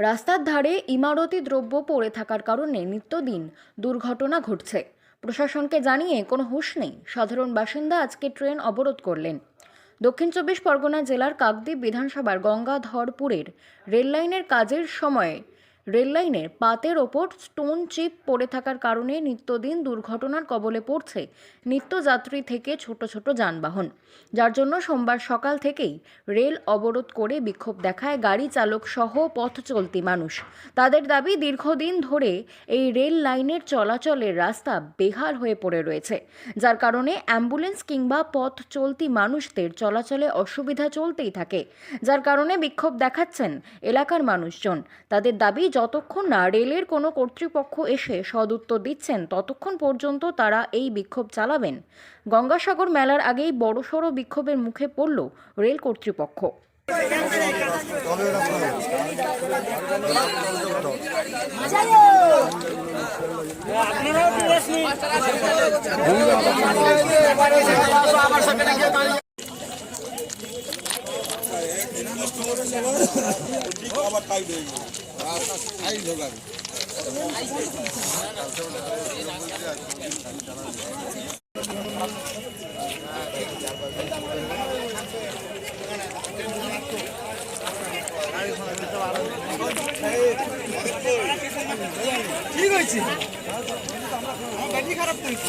রাস্তার ধারে ইমারতি দ্রব্য পড়ে থাকার কারণে নিত্যদিন দুর্ঘটনা ঘটছে। প্রশাসনকে জানিয়ে কোনো হুঁশ নেই। সাধারণ বাসিন্দা আজকে ট্রেন অবরোধ করলেন। দক্ষিণ চব্বিশ পরগনা জেলার কাকদ্বীপ বিধানসভার গঙ্গাধরপুরের রেললাইনের কাজের সময়ে রেললাইনের পাতের ওপর স্টোন চিপ পড়ে থাকার কারণে নিত্যদিন দুর্ঘটনার কবলে পড়ছে নিত্যযাত্রী থেকে ছোট ছোট যানবাহন। যার জন্য সোমবার সকাল থেকেই রেল অবরোধ করে বিক্ষোভ দেখায় গাড়ি চালক সহ পথ চলতি মানুষ। তাদের দাবি, দীর্ঘদিন ধরে এই রেল লাইনের চলাচলের রাস্তা বেহাল হয়ে পড়ে রয়েছে। যার কারণে অ্যাম্বুলেন্স কিংবা পথ চলতি মানুষদের চলাচলে অসুবিধা চলতেই থাকে। যার কারণে বিক্ষোভ দেখাচ্ছেন এলাকার মানুষজন। তাদের দাবি যতক্ষণ না রেলের কোনো কর্তৃপক্ষ এসে সদুত্তর দিচ্ছেন, ততক্ষণ পর্যন্ত তারা এই বিক্ষোভ চালাবেন। গঙ্গাসাগর মেলার আগেই বড়সড় বিক্ষোভের মুখে পড়ল রেল কর্তৃপক্ষ। ঠিক হয়েছে? আমার ব্যাটারি খারাপ করেছি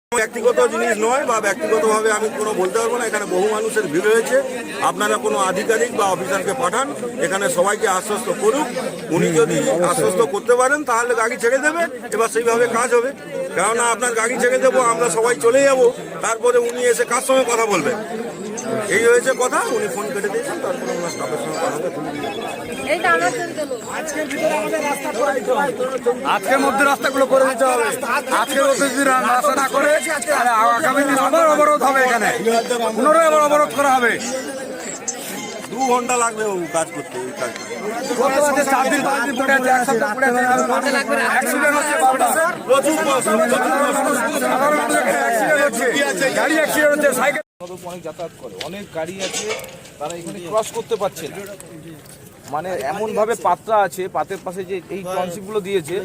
ব্যক্তিগত জিনিস নয় বা ব্যক্তিগতভাবে আমি কোনো বলতে পারব না। এখানে বহু মানুষের ভিড় হয়েছে আপনারা কোনো আধিকারিক বা অফিসারকে পাঠান, এখানে সবাইকে আশ্বস্ত করুক। উনি যদি আশ্বস্ত করতে পারেন, তাহলে গাড়ি ছেড়ে দেবে। এবার সেইভাবে কাজ হবে। কেননা আপনার গাড়ি ছেড়ে দেবো, আমরা সবাই চলে যাব। তারপরে উনি এসে কার সঙ্গে কথা বলবেন? এই হয়েছে কথা উনি ফোন কেটে দিয়েছেন তারপরে ওনার স্টাফের সঙ্গে কথা। আজকের ভিতরে আমাদের রাস্তা করে দিতে হবে। আজকের মধ্যে রাস্তাগুলো করে দিতে হবে। আজকের মধ্যে যদি রাস্তা না করে আগামী দিন আবার অবরোধ হবে এখানে। পুনরায় আবার অবরোধ করা হবে। দু ঘণ্টা লাগবে ও কাজ করতে এই কাজটা কত অনেক যাতায়াত করে। অনেক গাড়ি আছে, তারা এখানে ক্রস করতে পারছে না। মানে এমন ভাবে পাত্রা আছে, পাতের পাশে যে এই টনসিপগুলো দিয়েছে,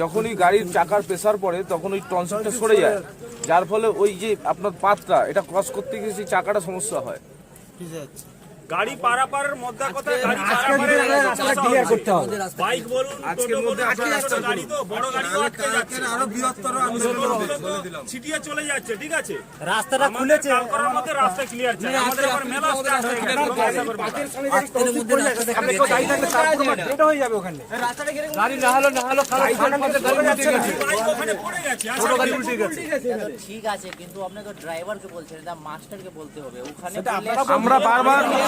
যখনই গাড়ির চাকার প্রেসার পড়ে, তখন ওই টনশিপটা সরে যায়। যার ফলে ওই যে আপনার পাত্রা, এটা ক্রস করতে গিয়ে সেই চাকাটা সমস্যা হয়। গাড়ি পারাপারের মধ্যে কোথায় গাড়ি পারাপারের রাস্তা ক্লিয়ার করতে হবে। বাইক বলুন আজকের মধ্যে গাড়ি তো বড় গাড়ি আটকে যাচ্ছে। আরও বৃহত্তর আমি ছিটিয়ে চলে যাচ্ছে ঠিক আছে? রাস্তাটা খুলেছে। করার মধ্যে রাস্তা ক্লিয়ার চাই। আমাদের এবার মেলা স্টার্ট গেছে। হয়ে যাবে ওখানে। গাড়ি না হলো না হলো ওখানে পড়ে গেছে। ছোট গাড়ি উল্টে গেছে। ঠিক আছে কিন্তু আপনাকে ড্রাইভারকে বলছেন মাস্টারকে বলতে হবে। ওখানে আমরা বারবার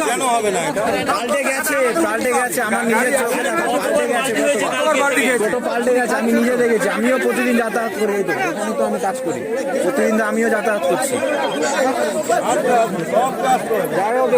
কেন হবে না? পাল্টে গেছে পাল্টে গেছে আমার নিজের চোখে পাল্টে গেছে টোটো পাল্টে গেছে আমি নিজে দেখেছি আমিও প্রতিদিন যাতায়াত করি এই তো এখানে তো আমি কাজ করি। প্রতিদিন তো আমিও যাতায়াত করছি। যাই হোক